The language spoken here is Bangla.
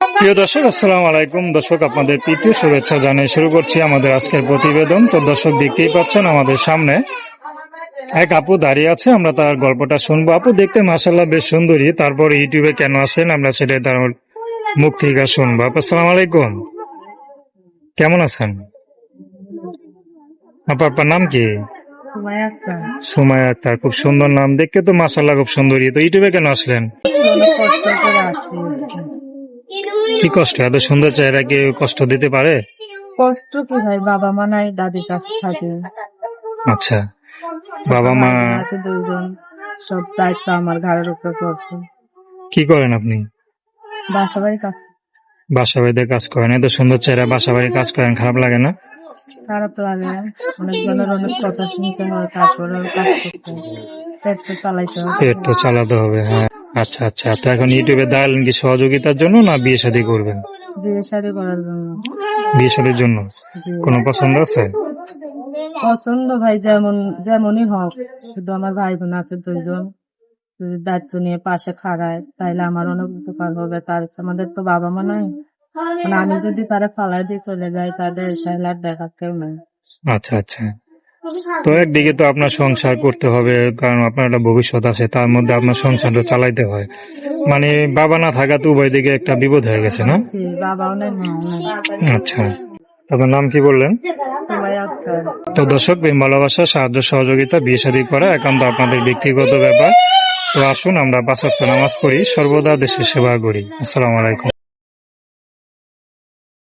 প্রিয় দর্শক আসসালামু আলাইকুম। দর্শক আপনাদের তৃতীয় শুভেচ্ছা জানিয়ে শুরু করছি আমাদের আজকের প্রতিবেদন। তো দর্শক দেখতেই পাচ্ছেন আমাদের সামনে এক আপু দাঁড়িয়ে আছে। আমরা তার গল্পটা শুনব। আপু দেখতে মাসাল্লাহ বেশ সুন্দরী। তারপর ইউটিউবে কেন আসেন আমরা সেটাই তার মুখ থেকে শুনব। আপু আসসালাম আলাইকুম। কেমন আছেন? আপু আপনার নাম কি? সুমায়া আক্তার। খুব সুন্দর নাম। দেখতে তো মাসাল্লাহ খুব সুন্দরী। তো ইউটিউবে কেন আসলেন? কি কষ্ট? এত সুন্দর চেহারা কেউ কষ্ট দিতে পারে? কষ্ট কি ভাই বাবা মা নাই দাদির কাছে থাকে। আচ্ছা। বাবা মা আছে দুজন সব দায়িত্ব আমার ঘরের উপরে পড়ছে। কি করেন আপনি? বাসা বাড়ি কাজ বাসা বাড়িতে কাজ করেন। এত সুন্দর চেহারা বাসা বাড়ি কাজ করেন খারাপ লাগে না? খারাপ লাগে। অনেক জনের অনেক কথা শুনতে হয় তারপরে কাজ করতে হয়। পেট তো চালাইতে হবে পেট তো চালাতে হবে হ্যাঁ। আচ্ছা আচ্ছা। তো এখন ইউটিউবে দাঁড়ালেন কি সহযোগিতার জন্য না বিয়ে শাদী করবেন? বিয়ে শাদী করার জন্য। বিয়ে শাদীর জন্য? কোনো পছন্দ আছে? পছন্দ ভাই যেমন যেমনই হোক। শুধু আমার ভাই বোন আছে দুইজন। যদি দায়িত্ব নিয়ে পাশে খাড়ায় তাইলে আমার অনেক উপকার হবে। তার আমাদের তো বাবা মা নাই। মানে আমি যদি তারা ফালাই দিয়ে চলে যাই তাদের সাইলে আর দেখার কেউ নাই। আচ্ছা আচ্ছা। তো একদিকে তো আপনার সংসার করতে হবে কারণ আপনার একটা ভবিষ্যৎ আছে তার মধ্যে আপনার সংসারটা চালাইতে হয়। মানে বাবা না থাকা তো উভয় দিকে একটা বিপদ হয়ে গেছে না? নেই আচ্ছা। আপনার নাম কি বললেন? তো দর্শক প্রেম ভালোবাসা সাহায্য সহযোগিতা বিয়ে শাদী করা একান্ত আপনাদের ব্যক্তিগত ব্যাপার। তো আসুন আমরা ওয়াক্ত নামাজ পড়ি সর্বদা দেশের সেবা করি। আসসালামু আলাইকুম।